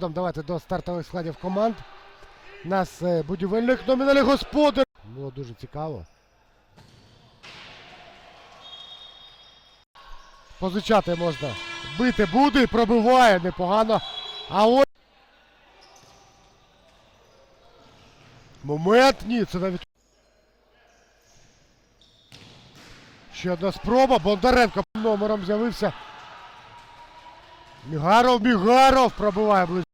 переходимо давайте до стартових складів команд. Нас е, будівельник номінальний господар. Було дуже цікаво. Позичати можна. Бити буде, пробиває непогано. А от. Момент, ні, це навіть. Ще одна спроба. Бондаренко номером з'явився. Мігаров, Мігаров пробиває ближче.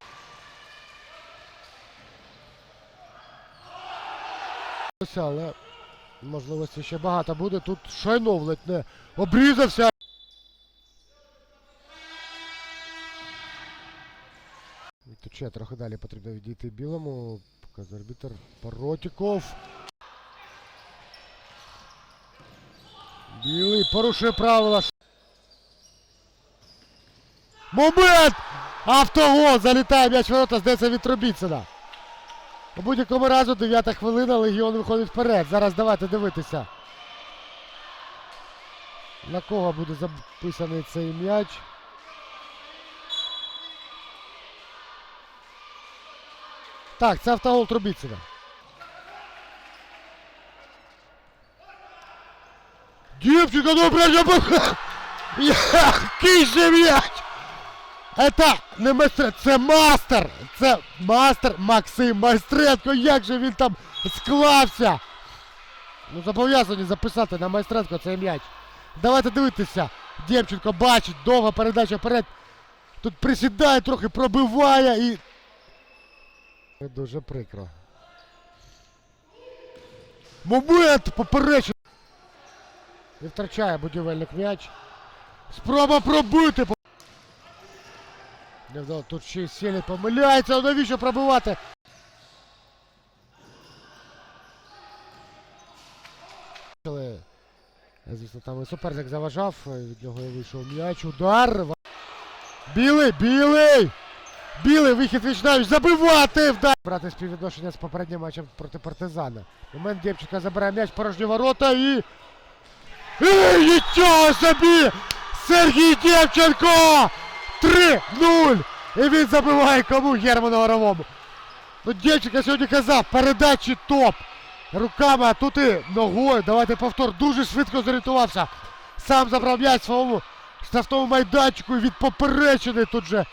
Але можливості ще багато буде. Тут Шайнов ледь не обрізався. Ще трохи далі потрібно відійти білому. Показує арбітер Паротіков. Білий порушує правила. Момент! Автогол! Залітає м'яч ворота, здається від Трубіцина. У будь-якому разу 9 хвилина, Легіон виходить вперед. Зараз давайте дивитися. На кого буде записаний цей м'яч? Так, це автогол Трубіцина. Дівчинка, ну прямо Який же м'яч! Это не майстер, це мастер! Це мастер Максим Майстренко. Як же він там склався? Ну зобов'язані записати на Майстренко цей м'яч. Давайте дивитися. Дємченко бачить, довга передача вперед. Тут присідає, трохи пробиває і. Дуже прикро. Момент поперечний. Не втрачає будівельник м'яч. Спроба пробити. Не. Тут ще й помиляється. А навіщо пробивати? Звісно, там і суперник заважав. Від нього і вийшов м'яч. Удар. Білий! Білий! Білий вихід вічнавіч. Забивати! Вдар! Брати співвідношення з попереднім матчем проти партизана. Момент Дємченка забирає м'яч, порожні ворота і. Ей, нічого собі! Сергій Дєвченко! 3-0! І він забиває кому Герману Горовому. Ну, Дєвченко сьогодні казав, передачі топ. Руками, а тут і ногою. Давайте повтор. Дуже швидко зорієнтувався. Сам забрав м'яч своєму штрафному майданчику і від поперечини тут же.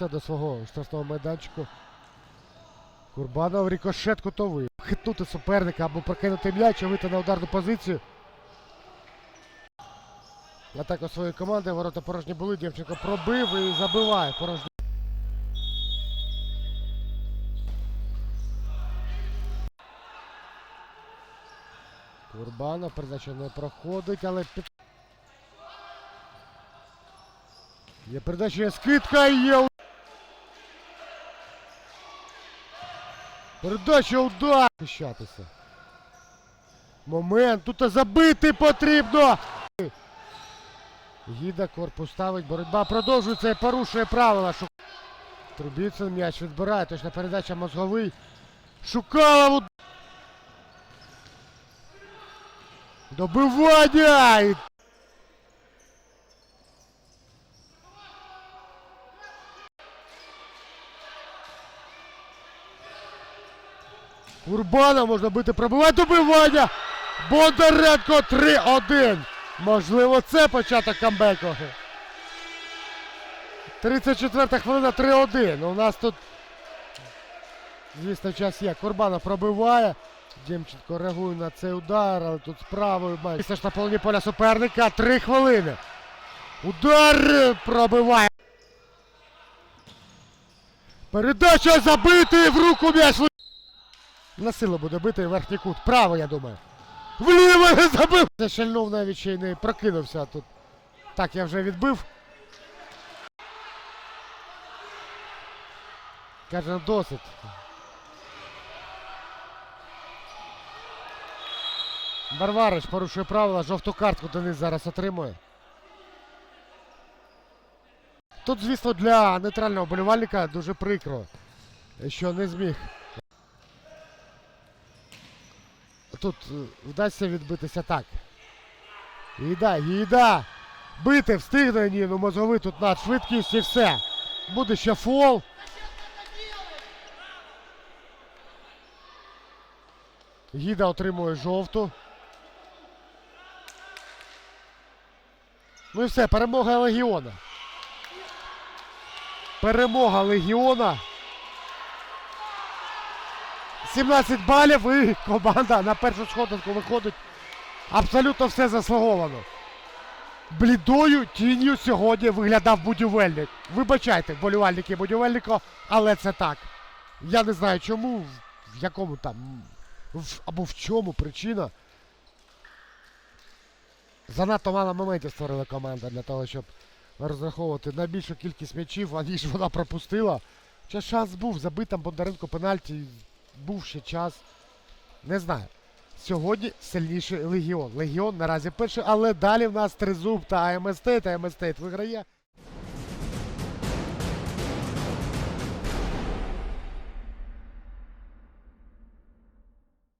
До свого штрафного майданчику. Курбанов рикошет кутовий. Хитнути суперника або прокинути м'яч вийти на ударну позицію. Атака своєї команди, ворота порожні були, Дєвченко пробив і забиває порожні. Курбанов, передача не проходить, але під... Є передача, є скидка є. Передача удар. Захищатися. Момент. Тут забити потрібно. Гіда корпус ставить. Боротьба продовжується і порушує правила. Шу... Трубіцин м'яч відбирає. Точна передача мозговий. Шукалов. Добивання! Урбана можна бити пробивати добивання! Бондаренко 3-1. Можливо, це початок камбеку. 34 хвилина 3-1. У нас тут, звісно, час є. Курбанов пробиває. Дємченко реагує на цей удар, але тут справою має. Ж на половині поля суперника. Три хвилини. Удар пробиває. Передача забитий в руку м'яч. На силу буде бити верхній кут. Право, я думаю. Вліво не забив! Це шальнув навіть ще не прокинувся тут. Так, я вже відбив. Каже, «Ну, досить. Барварич порушує правила, жовту картку Денис зараз отримує. Тут, звісно, для нейтрального болівальника дуже прикро, що не зміг. Тут е, вдасться відбитися так. Їда, їда. Бити встигне, ні, ну мозговий тут над швидкість і все. Буде ще фол. Гіда отримує жовту. Ну і все, перемога Легіона. Перемога Легіона. 17 балів і команда на першу сходинку виходить. Абсолютно все заслуговано. Блідою тінню сьогодні виглядав будівельник. Вибачайте, болівальники будівельника, але це так. Я не знаю чому, в- якому там в, або в чому причина. Занадто мало моментів створила команда для того, щоб розраховувати на більшу кількість м'ячів, аніж вона пропустила. Ще шанс був, забити там Бондаренко пенальті, був ще час. Не знаю. Сьогодні сильніший Легіон. Легіон наразі перший, але далі в нас Тризуб та АМСТ, та АМСТ виграє.